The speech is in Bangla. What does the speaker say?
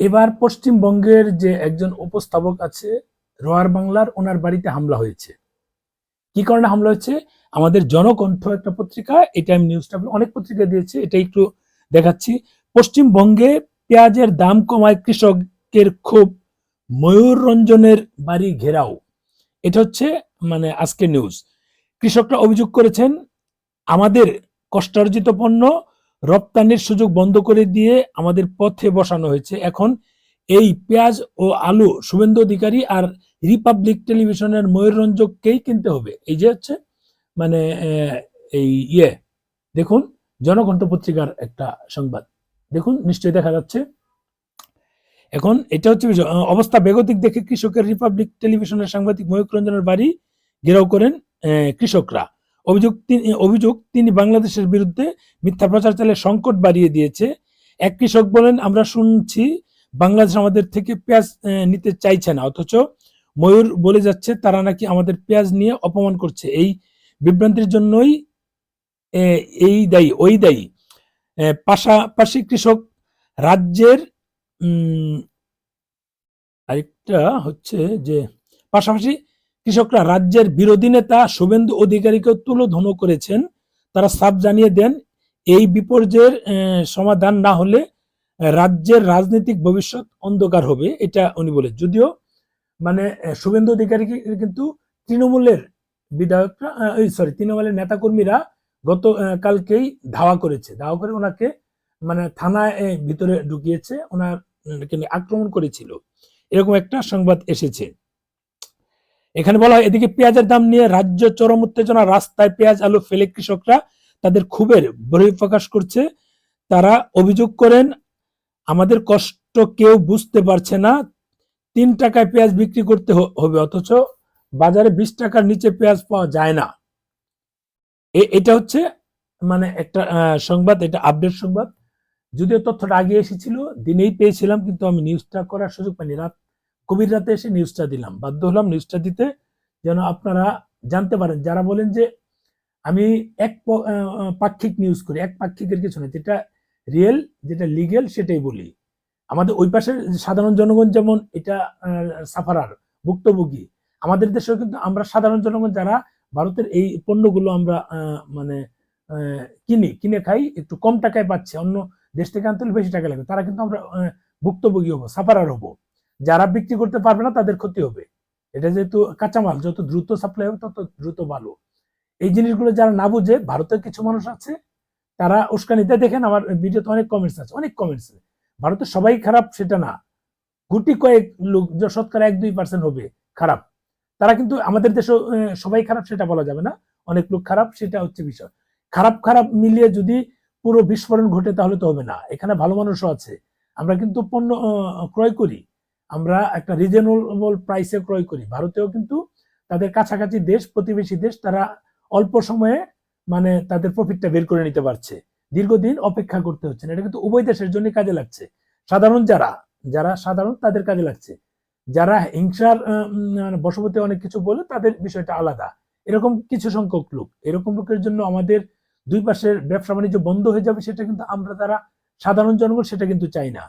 এবার পশ্চিমবঙ্গের যে একজন উপস্থাপক আছে, রোয়ার বাংলার, ওনার বাড়িতে হামলা হয়েছে। কি কারণে হামলা হয়েছে? আমাদের জনকণ্ঠ একটা পত্রিকা এটা আমি নিউজটা অনেক পত্রিকা দিয়েছে, এটা একটু দেখাচ্ছি। পশ্চিমবঙ্গে পেঁয়াজের দাম কমায় কৃষকের ক্ষোভ ময়ূর রঞ্জনের বাড়ি ঘেরাও। এটা হচ্ছে মানে আজকে নিউজ কৃষকরা অভিযোগ করেছেন, আমাদের কষ্টার্জিত পণ্য রপ্তানির সুযোগ বন্ধ করে দিয়ে আমাদের পথে বসানো হয়েছে। এখন এই পেঁয়াজ ও আলু শুভেন্দু অধিকারী আর রিপাবলিক টেলিভিশনের ময়ূররঞ্জককেই কিনতে হবে। এই যে হচ্ছে মানে এই ইয়ে। দেখুন, জনকণ্ঠ পত্রিকার একটা সংবাদ। দেখুন, নিশ্চয়ই দেখা যাচ্ছে। এখন এটা হচ্ছে অবস্থা বেগতিক দেখে কৃষকের রিপাবলিক টেলিভিশনের সাংবাদিক ময়ূক রঞ্জনের বাড়ি ঘেরাও করেন কৃষকরা। অভিযোগ অভিযোগ তিনি বাংলাদেশের বিরুদ্ধে মিথ্যা প্রচার চালে সংকট বাড়িয়ে দিয়েছে। এক কৃষক বলেন, আমরা শুনছি বাংলাদেশ আমাদের থেকে পেঁয়াজ নিতে চাইছে না। অথচ ময়ূর বলে যাচ্ছে, তারা নাকি আমাদের পেঁয়াজ নিয়ে অপমান করছে। এই বিভ্রান্তির জন্যই এই দায়ী, ওই দায়ী। পাশাপাশি কৃষক রাজ্যের আরেকটা হচ্ছে যে, পাশাপাশি কৃষকরা রাজ্যের বিরোধী নেতা শুভেন্দু অধিকারীকে তুলোধনো করেছেন। তারা সাফ জানিয়ে দেন, এই বিপর্যয়ের সমাধান না হলে রাজ্যের রাজনৈতিক ভবিষ্যৎ অন্ধকার হবে, এটা উনি বলে যদিও মানে শুভেন্দু অধিকারী কিন্তু তৃণমূলের বিধায়করা সরি তৃণমূলের নেতাকর্মীরা গত কালকেই ধাওয়া করেছে। ধাওয়া করে ওনাকে মানে থানায় ভিতরে ঢুকিয়েছে। ওনার আক্রমণ করেছিল। এরকম একটা সংবাদ এসেছে। এখানে বলা হয়, এদিকে পেঁয়াজের দাম নিয়ে রাজ্য চরম উত্তেজনা, রাস্তায় পেঁয়াজ, আলু ফেলে কৃষকরা তাদের ক্ষোভের বহিঃপ্রকাশ করছে। তারা অভিযোগ করেন, আমাদের কষ্ট কেউ বুঝতে পারছে না। তিন টাকায় পেঁয়াজ বিক্রি করতে হবে, অথচ বাজারে বিশ টাকার নিচে পেঁয়াজ পাওয়া যায় না। এটা হচ্ছে মানে একটা সংবাদ, এটা আপডেট সংবাদ। যদিও তথ্যটা আগে এসেছিল, দিনেই পেয়েছিলাম, কিন্তু আমি নিউজটা করার সুযোগ পাইনি। রাত গভীর রাতে এসে নিউজটা দিলাম। বাধ্য হলাম নিউজটা দিতে যেন আপনারা জানতে পারেন। যারা বলেন যে আমি এক পাক্ষিক নিউজ করি, এক পাক্ষিকের কিছু না যেটা রিয়েল যেটা লিগেল সেটাই বলি। আমাদের ওই পাশের সাধারণ জনগণ যেমন এটা সাফারার, ভুক্তভোগী, আমাদের দেশেও কিন্তু আমরা সাধারণ জনগণ যারা ভারতের এই পণ্যগুলো আমরা মানে কিনি, কিনে খাই, একটু কম টাকায় পাচ্ছে, অন্য দেশ থেকে আনতে বেশি টাকা লাগবে তারা কিন্তু আমরা ভুক্তভোগী হব, সাফারার হব। যারা বিক্রি করতে পারবে না, তাদের ক্ষতি হবে। এটা যেহেতু কাঁচামাল, যত দ্রুত সাপ্লাই হবে, তত দ্রুত ভালো। এই জিনিসগুলো যারা না বুঝে ভারতের কিছু মানুষ আছে, তারা উস্কানিতে দেখেন আমার ভিডিওতে অনেক কমেন্টস আছে, অনেক কমেন্টস ভারতের সবাই খারাপ, সেটা না। গুটি কয়েক লোক শতকরা এক দুই পার্সেন্ট হবে, খারাপ। তারা কিন্তু আমাদের দেশে সবাই খারাপ, সেটা বলা যাবে না। অনেক লোক খারাপ, সেটা হচ্ছে বিষয়। খারাপ খারাপ মিলিয়ে যদি পুরো বিস্ফোরণ ঘটে, তাহলে তো হবে না। এখানে ভালো মানুষও আছে। আমরা কিন্তু পণ্য ক্রয় করি। আমরা একটা রিজনেবল প্রাইসে ক্রয় করি। ভারতেও কিন্তু তাদের কাছাকাছি দেশ প্রতিবেশী দেশ তারা অল্প সময়ে মানে তাদের প্রফিটটা বের করে নিতে পারছে। দীর্ঘদিন অপেক্ষা করতে হচ্ছে না। এটা কিন্তু উভয় দেশের জন্য কাজে লাগছে। সাধারণ যারা যারা সাধারণ তাদের কাজে লাগছে। যারা হিংসার উম, মানে অনেক কিছু বলে তাদের বিষয়টা আলাদা। এরকম কিছু সংখ্যক লোক এরকম লোকের জন্য আমাদের দুই পাশের ব্যবসা বাণিজ্য বন্ধ হয়ে যাবে সেটা কিন্তু আমরা তারা সাধারণ জনগণ সেটা কিন্তু চাই না।